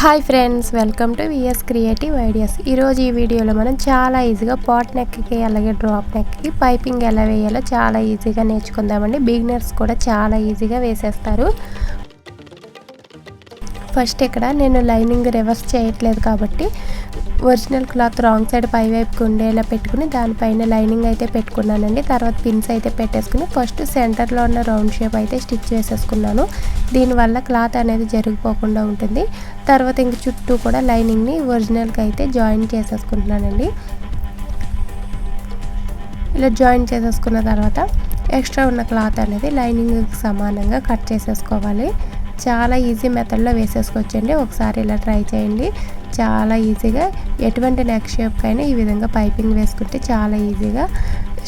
Hi friends welcome to VS creative ideas. ఈరోజు ఈ వీడియోలో మనం చాలా ఈజీగా పాట్ నెక్కి అలాగే డ్రాప్ నెక్కి పైపింగ్ ఎలా వేయాలో చాలా ఈజీగా నేర్చుకుందామండి. బిగినర్స్ కూడా చాలా ఈజీగా వేసేస్తారు. ఫస్ట్ ఇక్కడ నేను లైనింగ్ రివర్స్ చేయట్లేదు కాబట్టి ఒరిజినల్ క్లాత్ రాంగ్ సైడ్ పై వైపుకి ఉండేలా పెట్టుకుని దానిపైన లైనింగ్ అయితే పెట్టుకున్నానండి. తర్వాత పిన్స్ అయితే పెట్టేసుకుని ఫస్ట్ సెంటర్లో ఉన్న రౌండ్ షేప్ అయితే స్టిచ్ చేసేసుకున్నాను. దీనివల్ల క్లాత్ అనేది జరిగిపోకుండా ఉంటుంది. తర్వాత ఇంక చుట్టూ కూడా లైనింగ్ని ఒరిజినల్కి అయితే జాయిన్ చేసేసుకుంటున్నానండి. ఇలా జాయిన్ చేసేసుకున్న తర్వాత ఎక్స్ట్రా ఉన్న క్లాత్ అనేది లైనింగ్కి సమానంగా కట్ చేసేసుకోవాలి. చాలా ఈజీ మెథడ్లో వేసేసుకోవచ్చండి ఒకసారి ఇలా ట్రై చేయండి. చాలా ఈజీగా ఎటువంటి నెక్ షేప్కైనా ఈ విధంగా పైపింగ్ వేసుకుంటే చాలా ఈజీగా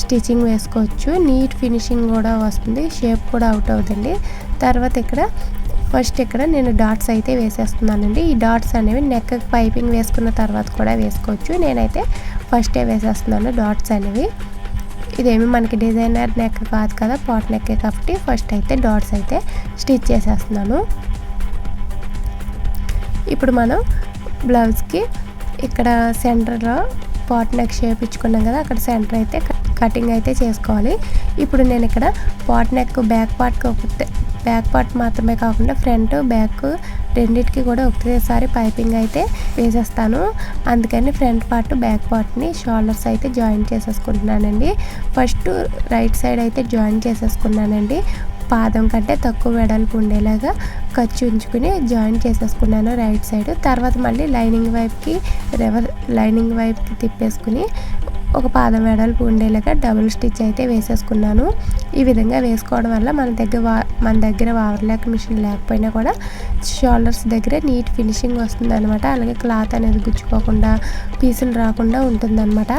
స్టిచ్చింగ్ వేసుకోవచ్చు. నీట్ ఫినిషింగ్ కూడా వస్తుంది. షేప్ కూడా అవుట్ అవుతుంది. తర్వాత ఇక్కడ ఫస్ట్ ఇక్కడ నేను డాట్స్ అయితే వేసేస్తున్నానండి. ఈ డాట్స్ అనేవి నెక్ పైపింగ్ వేసుకున్న తర్వాత కూడా వేసుకోవచ్చు. నేనైతే ఫస్టే వేసేస్తున్నాను డాట్స్ అనేవి. ఇదేమి మనకి డిజైనర్ నెక్ కాదు కదా పాట్ నెక్కే కాబట్టి ఫస్ట్ అయితే డాట్స్ అయితే స్టిచ్ చేసేస్తున్నాను. ఇప్పుడు మనం బ్లౌజ్కి ఇక్కడ సెంటర్లో పాట్ నెక్ షేప్ ఇచ్చుకున్నాం కదా అక్కడ సెంటర్ అయితే కటింగ్ అయితే చేసుకోవాలి. ఇప్పుడు నేను ఇక్కడ పాట్ నెక్ బ్యాక్ పార్ట్కి ఒక బ్యాక్ పార్ట్ మాత్రమే కాకుండా ఫ్రంట్ బ్యాక్ రెండింటికి కూడా ఒకేసారి పైపింగ్ అయితే వేసేస్తాను. అందుకని ఫ్రంట్ పార్ట్ బ్యాక్ పార్ట్ని షోల్డర్స్ అయితే జాయిన్ చేసేసుకుంటున్నానండి. ఫస్ట్ రైట్ సైడ్ అయితే జాయిన్ చేసేసుకున్నానండి. పాదం కంటే తక్కువ వెడల్పు ఉండేలాగా ఖర్చు ఉంచుకుని జాయిన్ చేసేసుకున్నాను రైట్ సైడ్. తర్వాత మళ్ళీ లైనింగ్ వైపుకి రివర్ లైనింగ్ వైపుకి తిప్పేసుకుని ఒక పాదం వెడల్పు ఉండేలాగా డబుల్ స్టిచ్ అయితే వేసేసుకున్నాను. ఈ విధంగా వేసుకోవడం వల్ల మన దగ్గర వా మన దగ్గర వావర్లేక మిషన్ లేకపోయినా కూడా షోల్డర్స్ దగ్గర నీట్ ఫినిషింగ్ వస్తుంది అనమాట అలాగే క్లాత్ అనేది గుచ్చుకోకుండా పీసులు రాకుండా ఉంటుందన్నమాట.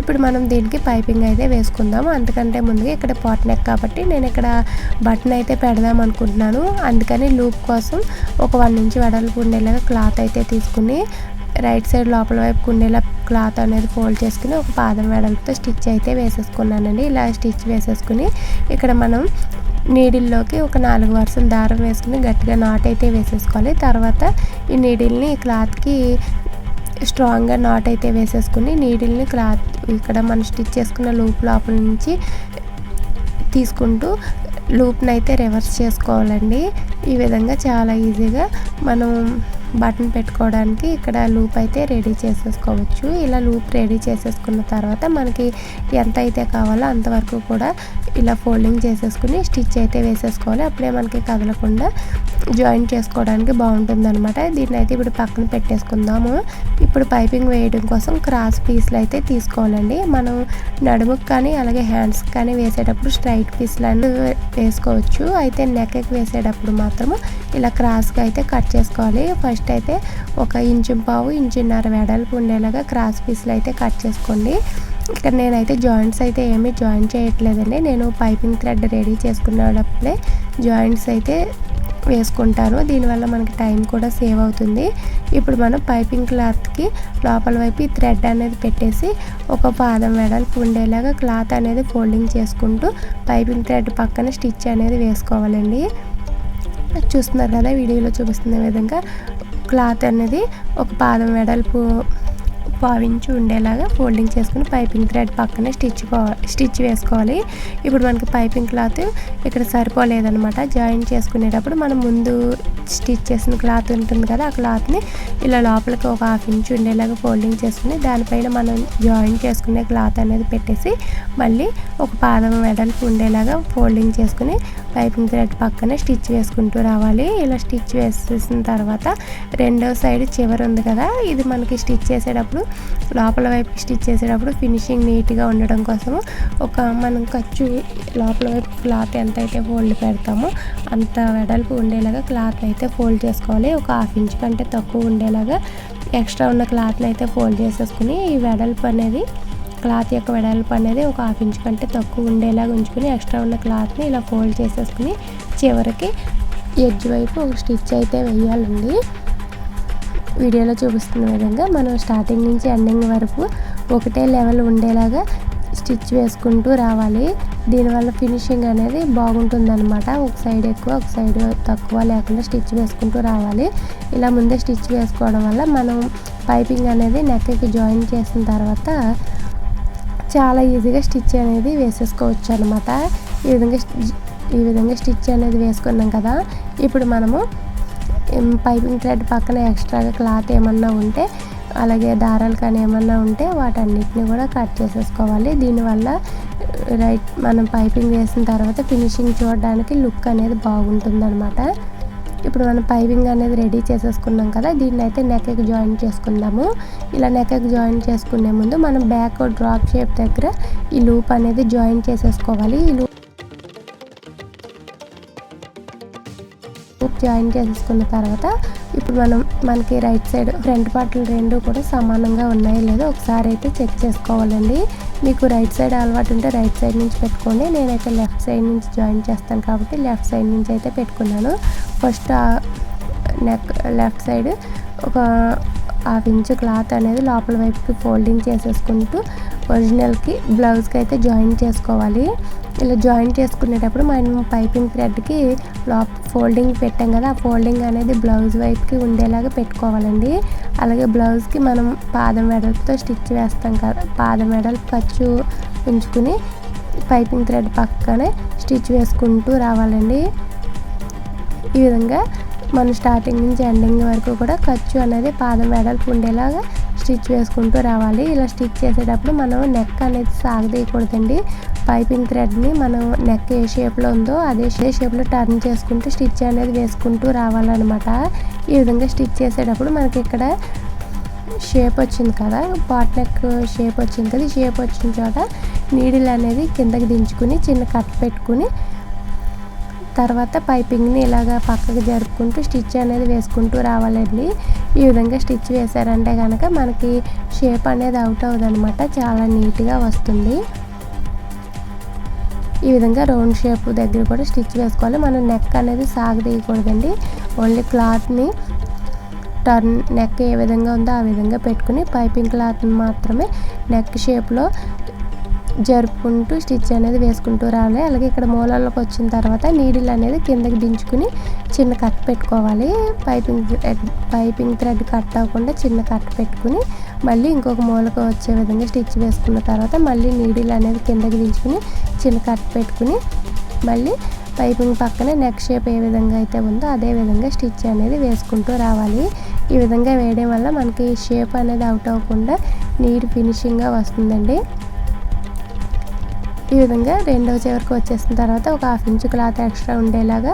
ఇప్పుడు మనం దీనికి పైపింగ్ అయితే వేసుకుందాము. అందుకంటే ముందుగా ఇక్కడ పాట్ నెక్ కాబట్టి నేను ఇక్కడ బటన్ అయితే పెడదాం అనుకుంటున్నాను. అందుకని లూప్ కోసం ఒక వన్ ఇంచ్ వెడల్పు ఉండేలాగా క్లాత్ అయితే తీసుకుని రైట్ సైడ్ లోపల వైపు ఉండేలా క్లాత్ అనేది ఫోల్డ్ చేసుకుని ఒక పాదం వెడల్పుతో స్టిచ్ అయితే వేసేసుకున్నానండి. ఇలా స్టిచ్ వేసేసుకుని ఇక్కడ మనం నీడిల్లోకి ఒక నాలుగు వరుసలు దారం వేసుకుని గట్టిగా నాట్ అయితే వేసేసుకోవాలి. తర్వాత ఈ నీడిల్ని క్లాత్కి స్ట్రాంగ్గా నాట్ అయితే వేసేసుకుని నీడిల్ని క్లాత్ ఇక్కడ మనం స్టిచ్ చేసుకున్న లూప్ లోపల నుంచి తీసుకుంటూ లూప్ని అయితే రివర్స్ చేసుకోవాలండి. ఈ విధంగా చాలా ఈజీగా మనం బటన్ పెట్టుకోవడానికి ఇక్కడ లూప్ అయితే రెడీ చేసేసుకోవచ్చు. ఇలా లూప్ రెడీ చేసేసుకున్న తర్వాత మనకి ఎంత అయితే కావాలో అంతవరకు కూడా ఇలా ఫోల్డింగ్ చేసేసుకుని స్టిచ్ అయితే వేసేసుకోవాలి. అప్పుడే మనకి కదలకుండా జాయిన్ చేసుకోవడానికి బాగుంటుంది అనమాట దీన్ని అయితే ఇప్పుడు పక్కన పెట్టేసుకుందాము. ఇప్పుడు పైపింగ్ వేయడం కోసం క్రాస్ పీస్లు అయితే తీసుకోవాలండి. మనం నడుముకి కానీ అలాగే హ్యాండ్స్కి కానీ వేసేటప్పుడు స్ట్రైట్ పీస్లు అనేవి వేసుకోవచ్చు. అయితే నెక్కి వేసేటప్పుడు మాత్రము ఇలా క్రాస్గా అయితే కట్ చేసుకోవాలి. ఫస్ట్ అయితే ఒక ఇంచు పావు ఇంచున్నర వెడల్పు ఉండేలాగా క్రాస్ పీస్లు అయితే కట్ చేసుకోండి. ఇక్కడ నేనైతే జాయింట్స్ అయితే ఏమీ జాయిన్ చేయట్లేదండి. నేను పైపింగ్ థ్రెడ్ రెడీ చేసుకునేటప్పుడే జాయింట్స్ అయితే వేసుకుంటాను. దీనివల్ల మనకి టైం కూడా సేవ్ అవుతుంది. ఇప్పుడు మనం పైపింగ్ క్లాత్కి లోపల వైపు ఈ థ్రెడ్ అనేది పెట్టేసి ఒక పాదం వెడల్పు ఉండేలాగా క్లాత్ అనేది ఫోల్డింగ్ చేసుకుంటూ పైపింగ్ థ్రెడ్ పక్కన స్టిచ్ అనేది వేసుకోవాలండి. చూస్తున్నారు కదా వీడియోలో చూపిస్తున్న విధంగా క్లాత్ అనేది ఒక పాదం వెడల్పు పావించి ఉండేలాగా ఫోల్డింగ్ చేసుకుని పైపింగ్ థ్రెడ్ పక్కనే స్టిచ్ స్టిచ్ వేసుకోవాలి. ఇప్పుడు మనకి పైపింగ్ క్లాత్ ఇక్కడ సరిపోలేదనమాట జాయిన్ చేసుకునేటప్పుడు మనం ముందు స్టిచ్ చేసిన క్లాత్ ఉంటుంది కదా ఆ క్లాత్ని ఇలా లోపలికి ఒక హాఫ్ ఇంచ్ ఉండేలాగా ఫోల్డింగ్ చేసుకుని దానిపైన మనం జాయిన్ చేసుకునే క్లాత్ అనేది పెట్టేసి మళ్ళీ ఒక పాదం వెడల్పు ఉండేలాగా ఫోల్డింగ్ చేసుకుని పైపింగ్ థ్రెడ్ పక్కనే స్టిచ్ వేసుకుంటూ రావాలి. ఇలా స్టిచ్ వేసేసిన తర్వాత రెండో సైడ్ చివరి ఉంది కదా ఇది మనకి స్టిచ్ చేసేటప్పుడు లోపల వైపు స్టిచ్ చేసేటప్పుడు ఫినిషింగ్ నీట్గా ఉండడం కోసము ఒక మనం ఖర్చు లోపల వైపు క్లాత్ ఎంత అయితే ఫోల్డ్ పెడతామో అంత వెడల్పు ఉండేలాగా క్లాత్ అయితే ఫోల్డ్ చేసుకోవాలి. ఒక హాఫ్ ఇంచ్ కంటే తక్కువ ఉండేలాగా ఎక్స్ట్రా ఉన్న క్లాత్ని అయితే ఫోల్డ్ చేసేసుకుని ఈ వెడల్పు అనేది క్లాత్ యొక్క వెడల్పు అనేది ఒక హాఫ్ ఇంచ్ కంటే తక్కువ ఉండేలాగా ఉంచుకుని ఎక్స్ట్రా ఉన్న క్లాత్ని ఇలా ఫోల్డ్ చేసేసుకుని చివరికి ఎడ్జ్ వైపు ఒక స్టిచ్ అయితే వేయాలండి. వీడియోలో చూపిస్తున్న విధంగా మనం స్టార్టింగ్ నుంచి ఎండింగ్ వరకు ఒకటే లెవెల్ ఉండేలాగా స్టిచ్ వేసుకుంటూ రావాలి. దీనివల్ల ఫినిషింగ్ అనేది బాగుంటుందన్నమాట. ఒక సైడ్ ఎక్కువ ఒక సైడ్ తక్కువ లేకుండా స్టిచ్ వేసుకుంటూ రావాలి. ఇలా ముందే స్టిచ్ వేసుకోవడం వల్ల మనం పైపింగ్ అనేది నెక్కి జాయిన్ చేసిన తర్వాత చాలా ఈజీగా స్టిచ్ అనేది వేసేసుకోవచ్చు అనమాట ఈ విధంగా ఈ విధంగా స్టిచ్ అనేది వేసుకున్నాం కదా. ఇప్పుడు మనము పైపింగ్ థ్రెడ్ పక్కన ఎక్స్ట్రాగా క్లాత్ ఏమన్నా ఉంటే అలాగే దారాలు కానీ ఏమన్నా ఉంటే వాటన్నిటిని కూడా కట్ చేసేసుకోవాలి. దీనివల్ల రైట్ మనం పైపింగ్ వేసిన తర్వాత ఫినిషింగ్ చూడడానికి లుక్ అనేది బాగుంటుందన్నమాట. ఇప్పుడు మనం పైపింగ్ అనేది రెడీ చేసేసుకున్నాం కదా దీన్ని అయితే నెక్కి జాయిన్ చేసుకుందాము. ఇలా నెక్కి జాయిన్ చేసుకునే ముందు మనం బ్యాక్ డ్రాప్ షేప్ దగ్గర ఈ లూప్ అనేది జాయిన్ చేసేసుకోవాలి. ఈ లూప్ జాయిన్ చేసేసుకున్న తర్వాత ఇప్పుడు మనం మనకి రైట్ సైడ్ ఫ్రంట్ పార్ట్లు రెండు కూడా సమానంగా ఉన్నాయో లేదో ఒకసారి అయితే చెక్ చేసుకోవాలండి. మీకు రైట్ సైడ్ అలవాటు ఉంటే రైట్ సైడ్ నుంచి పెట్టుకోండి. నేనైతే లెఫ్ట్ సైడ్ నుంచి జాయిన్ చేస్తాను కాబట్టి లెఫ్ట్ సైడ్ నుంచి అయితే పెట్టుకున్నాను. ఫస్ట్ నెక్ లెఫ్ట్ సైడ్ ఒక హాఫ్ ఇంచు క్లాత్ అనేది లోపల వైపుకి ఫోల్డింగ్ చేసేసుకుంటూ ఒరిజినల్కి బ్లౌజ్కి అయితే జాయిన్ చేసుకోవాలి. ఇలా జాయిన్ చేసుకునేటప్పుడు మనం పైపింగ్ థ్రెడ్కి లోప ఫోల్డింగ్ పెట్టాం కదా ఆ ఫోల్డింగ్ అనేది బ్లౌజ్ వైపుకి ఉండేలాగా పెట్టుకోవాలండి. అలాగే బ్లౌజ్కి మనం పాదం వెడల్పుతో స్టిచ్ వేస్తాం కదా పాదం వెడల్పు ఖర్చు ఉంచుకుని పైపింగ్ థ్రెడ్ పక్కనే స్టిచ్ వేసుకుంటూ రావాలండి. ఈ విధంగా మనం స్టార్టింగ్ నుంచి ఎండింగ్ వరకు కూడా ఖర్చు అనేది పాదం వెడల్పు ఉండేలాగా స్టిచ్ వేసుకుంటూ రావాలి. ఇలా స్టిచ్ చేసేటప్పుడు మనం నెక్ అనేది సాగదీయకూడదండి. పైపింగ్ థ్రెడ్ని మనం నెక్ ఏ షేప్లో ఉందో అదే షేప్లో టర్న్ చేసుకుంటూ స్టిచ్ అనేది వేసుకుంటూ రావాలన్నమాట. ఈ విధంగా స్టిచ్ చేసేటప్పుడు మనకి ఇక్కడ షేప్ వచ్చింది కదా పాట్ నెక్ షేప్ వచ్చింది కదా షేప్ వచ్చిన చోట నీడిల్ అనేది కిందకి దించుకుని చిన్న కట్ పెట్టుకుని తర్వాత పైపింగ్ని ఇలాగా పక్కకు జరుపుకుంటూ స్టిచ్ అనేది వేసుకుంటూ రావాలండి. ఈ విధంగా స్టిచ్ వేసారంటే కనుక మనకి షేప్ అనేది అవుట్ అనమాట చాలా నీట్గా వస్తుంది. ఈ విధంగా రౌండ్ షేప్ దగ్గర కూడా స్టిచ్ వేసుకోవాలి. మనం నెక్ అనేది సాగదీయకూడదండి ఓన్లీ క్లాత్ని టర్న్ నెక్ ఏ విధంగా ఉందో ఆ విధంగా పెట్టుకుని పైపింగ్ క్లాత్ని మాత్రమే నెక్ షేప్లో జరుపుకుంటూ స్టిచ్ అనేది వేసుకుంటూ రావాలి. అలాగే ఇక్కడ మూలల్లోకి వచ్చిన తర్వాత నీడిల్ అనేది కిందకి దించుకుని చిన్న కట్ పెట్టుకోవాలి. Piping thread piping thread cut అవ్వకుండా చిన్న కట్ పెట్టుకుని మళ్ళీ ఇంకొక మూలకు వచ్చే విధంగా స్టిచ్ వేసుకున్న తర్వాత మళ్ళీ నీడిల్ అనేది కిందకి దించుకుని చిన్న కట్ పెట్టుకుని మళ్ళీ పైపింగ్ పక్కనే నెక్ షేప్ ఏ విధంగా అయితే ఉందో అదే విధంగా స్టిచ్ అనేది వేసుకుంటూ రావాలి. ఈ విధంగా వేయడం వల్ల మనకి షేప్ అనేది అవుట్ అవ్వకుండా నీట్ ఫినిషింగ్గా వస్తుందండి. ఈ విధంగా రెండవ చివరికి వచ్చేసిన తర్వాత ఒక హాఫ్ ఇంచ్ క్లాత్ ఎక్స్ట్రా ఉండేలాగా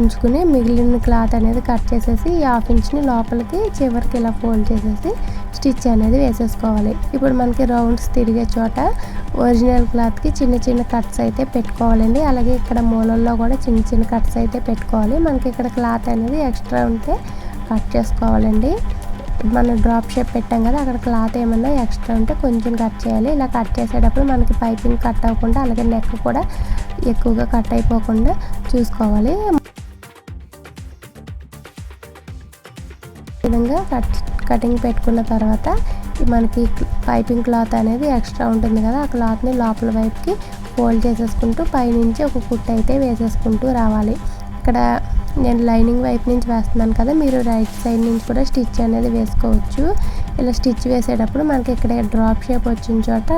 ఉంచుకుని మిగిలిన క్లాత్ అనేది కట్ చేసేసి ఈ హాఫ్ ఇంచ్ని లోపలికి చివరికి ఇలా ఫోల్డ్ చేసేసి స్టిచ్ అనేది వేసేసుకోవాలి. ఇప్పుడు మనకి రౌండ్స్ తిరిగే చోట ఒరిజినల్ క్లాత్కి చిన్న చిన్న కట్స్ అయితే పెట్టుకోవాలండి. అలాగే ఇక్కడ మూలల్లో కూడా చిన్న చిన్న కట్స్ అయితే పెట్టుకోవాలి. మనకి ఇక్కడ క్లాత్ అనేది ఎక్స్ట్రా ఉంటే కట్ చేసుకోవాలండి. మనం డ్రాప్ షేప్ పెట్టాం కదా అక్కడ క్లాత్ ఏమన్నా ఎక్స్ట్రా ఉంటే కొంచెం కట్ చేయాలి. ఇలా కట్ చేసేటప్పుడు మనకి పైపింగ్ కట్ అవ్వకుండా అలాగే నెక్ కూడా ఎక్కువగా కట్ అయిపోకుండా చూసుకోవాలి. విధంగా కట్ కటింగ్ పెట్టుకున్న తర్వాత మనకి పైపింగ్ క్లాత్ అనేది ఎక్స్ట్రా ఉంటుంది కదా ఆ క్లాత్ని లోపల వైపుకి ఫోల్డ్ చేసేసుకుంటూ పైనుంచి ఒక కుట్ అయితే వేసేసుకుంటూ రావాలి. ఇక్కడ నేను లైనింగ్ వైపు నుంచి వేస్తున్నాను కదా మీరు రైట్ సైడ్ నుంచి కూడా స్టిచ్ అనేది వేసుకోవచ్చు. ఇలా స్టిచ్ వేసేటప్పుడు మనకి ఇక్కడ డ్రాప్ షేప్ వచ్చిన చోట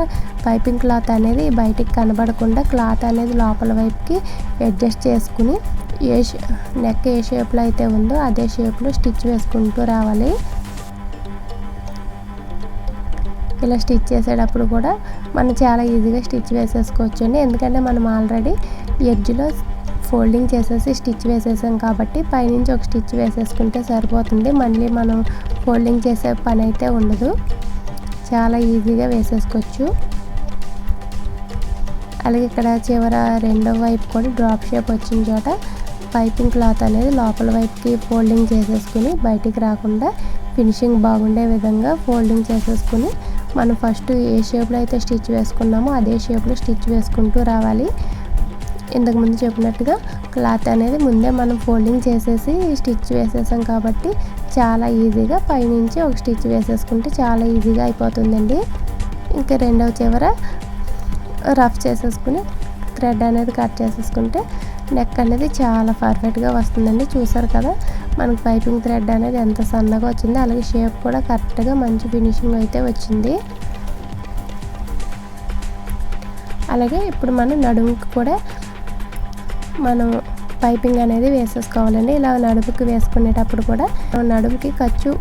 పైపింగ్ క్లాత్ అనేది బయటికి కనబడకుండా క్లాత్ అనేది లోపల వైపుకి అడ్జస్ట్ చేసుకుని ఏ నెక్ ఏ షేప్లో అయితే ఉందో అదే షేప్లో స్టిచ్ వేసుకుంటూ రావాలి. ఇలా స్టిచ్ చేసేటప్పుడు కూడా మనం చాలా ఈజీగా స్టిచ్ వేసేసుకోవచ్చు అండి ఎందుకంటే మనం ఆల్రెడీ ఎడ్జ్లో ఫోల్డింగ్ చేసేసి స్టిచ్ వేసేసాం కాబట్టి పైనుంచి ఒక స్టిచ్ వేసేసుకుంటే సరిపోతుంది. మళ్ళీ మనం ఫోల్డింగ్ చేసే పని అయితే ఉండదు. చాలా ఈజీగా వేసేసుకోవచ్చు. అలాగే ఇక్కడ చివర రెండో వైపు కూడా డ్రాప్ షేప్ వచ్చిన చోట పైపింగ్ క్లాత్ అనేది లోపల వైపుకి ఫోల్డింగ్ చేసేసుకుని బయటికి రాకుండా ఫినిషింగ్ బాగుండే విధంగా ఫోల్డింగ్ చేసేసుకుని మనం ఫస్ట్ ఏ షేప్లో అయితే స్టిచ్ వేసుకున్నామో అదే షేప్లో స్టిచ్ వేసుకుంటూ రావాలి. ఇంతకు ముందు చెప్పినట్టుగా క్లాత్ అనేది ముందే మనం ఫోల్డింగ్ చేసేసి స్టిచ్ వేసేసాం కాబట్టి చాలా ఈజీగా పైనుంచి ఒక స్టిచ్ వేసేసుకుంటే చాలా ఈజీగా అయిపోతుందండి. ఇంకా రెండవ చివర రఫ్ చేసేసుకుని థ్రెడ్ అనేది కట్ చేసేసుకుంటే నెక్ అనేది చాలా పర్ఫెక్ట్గా వస్తుందండి. చూసారు కదా మనకి పైపింగ్ థ్రెడ్ అనేది ఎంత సన్నగా వచ్చింది అలాగే షేప్ కూడా కరెక్ట్గా మంచి ఫినిషింగ్ అయితే వచ్చింది. అలాగే ఇప్పుడు మనం నడుముకి కూడా మనం పైపింగ్ అనేది వేసేసుకోవాలండి. ఇలా నడుపుకి వేసుకునేటప్పుడు కూడా మనం నడుముకి ఖర్చు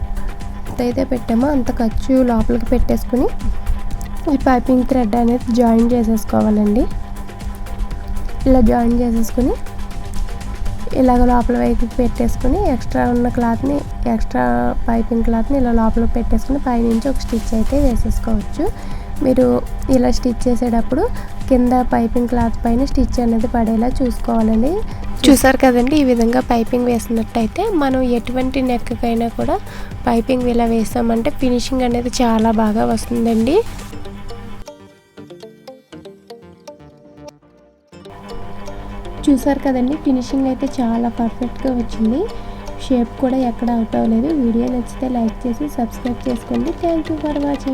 అయితే పెట్టామో అంత ఖర్చు లోపలికి పెట్టేసుకుని ఈ పైపింగ్ థ్రెడ్ అనేది జాయిన్ చేసేసుకోవాలండి. ఇలా జాయిన్ చేసేసుకుని ఇలాగ లోపల వైపు పెట్టేసుకుని ఎక్స్ట్రా ఉన్న క్లాత్ని ఎక్స్ట్రా పైపింగ్ క్లాత్ని ఇలా లోపల పెట్టేసుకుని పైనుంచి ఒక స్టిచ్ అయితే వేసేసుకోవచ్చు. మీరు ఇలా స్టిచ్ చేసేటప్పుడు కింద పైపింగ్ క్లాత్ పైన స్టిచ్ అనేది పడేలా చూసుకోవాలండి. చూసారు కదండి ఈ విధంగా పైపింగ్ వేసినట్టయితే మనం ఎటువంటి నెక్కకైనా కూడా పైపింగ్ ఇలా వేసామంటే ఫినిషింగ్ అనేది చాలా బాగా వస్తుందండి. చూసారు కదండి ఫినిషింగ్ అయితే చాలా పర్ఫెక్ట్గా వచ్చింది. షేప్ కూడా ఎక్కడ అవుట్ అవ్వలేదు. వీడియో నచ్చితే లైక్ చేసి సబ్స్క్రైబ్ చేసుకోండి. Thank you for watching.